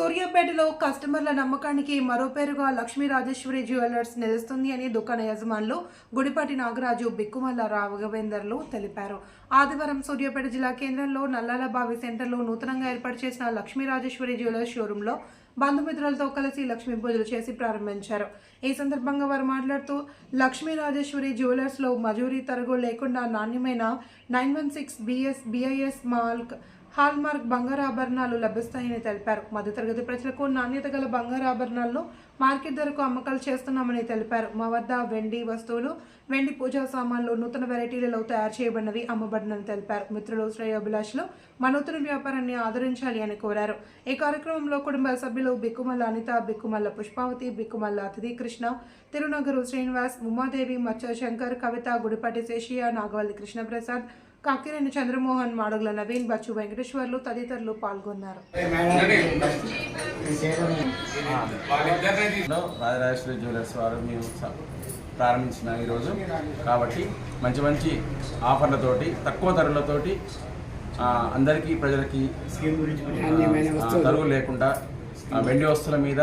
సూర్యాపేటలో కస్టమర్ల నమ్మకానికి మరో పేరుగా లక్ష్మీ రాజేశ్వరి జ్యువెలర్స్ నిలుస్తుంది అని దుకాణ యజమానులు గుడిపాటి నాగరాజు బిక్కుమల్ల రాఘవేందర్లు తెలిపారు. ఆదివారం సూర్యాపేట జిల్లా కేంద్రంలో నల్లాల బావి సెంటర్లో నూతనంగా ఏర్పాటు చేసిన లక్ష్మీ రాజేశ్వరి జ్యువెలర్స్ షోరూంలో బంధుమిత్రులతో కలిసి లక్ష్మీ పూజలు చేసి ప్రారంభించారు. ఈ సందర్భంగా వారు మాట్లాడుతూ లక్ష్మీ రాజేశ్వరి జ్యువెలర్స్లో మజూరీ తరగు లేకుండా నాణ్యమైన nine one six BS BIS మాల్క్ hallmark బంగారు ఆభరణాలు లభిస్తాయని తెలిపారు. మధ్యతరగతి ప్రజలకు నాణ్యత గల బంగారు ఆభరణాలను మార్కెట్ ధరకు అమ్మకాలు చేస్తున్నామని తెలిపారు. మా వద్ద వెండి వస్తువులు వెండి పూజా సామాన్లు నూతన వెరైటీలలో తయారు చేయబడినవి అమ్మబడినని తెలిపారు. మిత్రులు శ్రేయోభిలాషులు మా నూతన వ్యాపారాన్ని ఆదరించాలి అని కోరారు. ఈ కార్యక్రమంలో కుటుంబ సభ్యులు బిక్కుమల్ల అనిత బిక్కుమల్ల పుష్పావతి బిక్కుమల్ల అతిథి కృష్ణ తిరునగరు శ్రీనివాస్ ఉమాదేవి మచ్చ శంకర్ కవిత గుడిపాటి శేషియ నాగవల్లి కృష్ణప్రసాద్ కాకిరేని చంద్రమోహన్ మాడుగుల నవీన్ బచ్చు వెంకటేశ్వర్లు తదితరులు పాల్గొన్నారు. రాజరాజేశ్వరి జ్యువెలర్స్ వారు మేము ప్రారంభించిన ఈరోజు. కాబట్టి మంచి మంచి ఆఫర్లతోటి తక్కువ ధరలతోటి ఆ, అందరికీ ప్రజలకి తరుగు లేకుండా ఆ, వెండి వస్తువుల మీద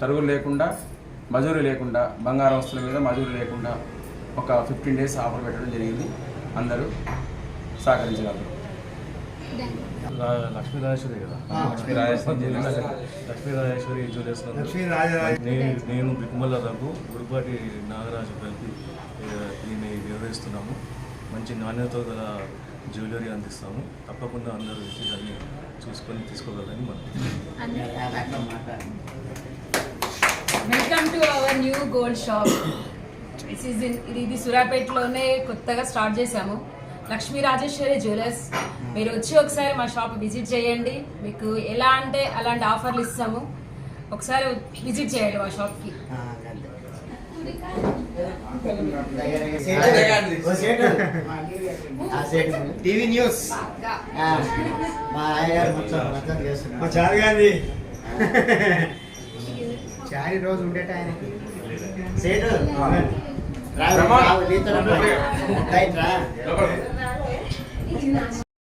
తరుగులు లేకుండా మజూరీ లేకుండా బంగారం వస్తువుల మీద మజూరీ లేకుండా ఒక ఫిఫ్టీన్ డేస్ ఆఫర్ పెట్టడం జరిగింది అందరూ సహకరించగలరు రా- లక్ష్మీరాజేశ్వరి కదా లక్ష్మీరాజేశ్వరి జ్యువెలర్స్ నందు లక్ష్మీ రాజరాజ నేను నేను బిక్కుమల్ల రఘు గుడిపాటి నాగరాజు కలిపి దీన్ని నిర్వహిస్తున్నాము మంచి నాణ్యతతో గల జ్యువెలరీ అందిస్తాము తప్పకుండా అందరూ వచ్చి దాన్ని చూసుకొని తీసుకోగలరని మనం welcome to our new gold shop is in ఇది సూర్యాపేటలోనే కొత్తగా స్టార్ట్ చేశాము. లక్ష్మీ రాజేశ్వరి జ్యువెలర్స్. మీరు వచ్చి ఒకసారి మా షాప్ విజిట్ చేయండి. మీకు ఎలా అంటే అలాంటి ఆఫర్లు ఇస్తాము. ఒకసారి విజిట్ చేయండి మా షాప్కి. TV news. ఆ, మా అయ్యగారు మొత్తం మొత్తం చేస్తున్నారు. చాలు గాంధీ చారి రోజు ఉండేట ఆయనకి. సేటు రావు రావు నీతో రైట్ రా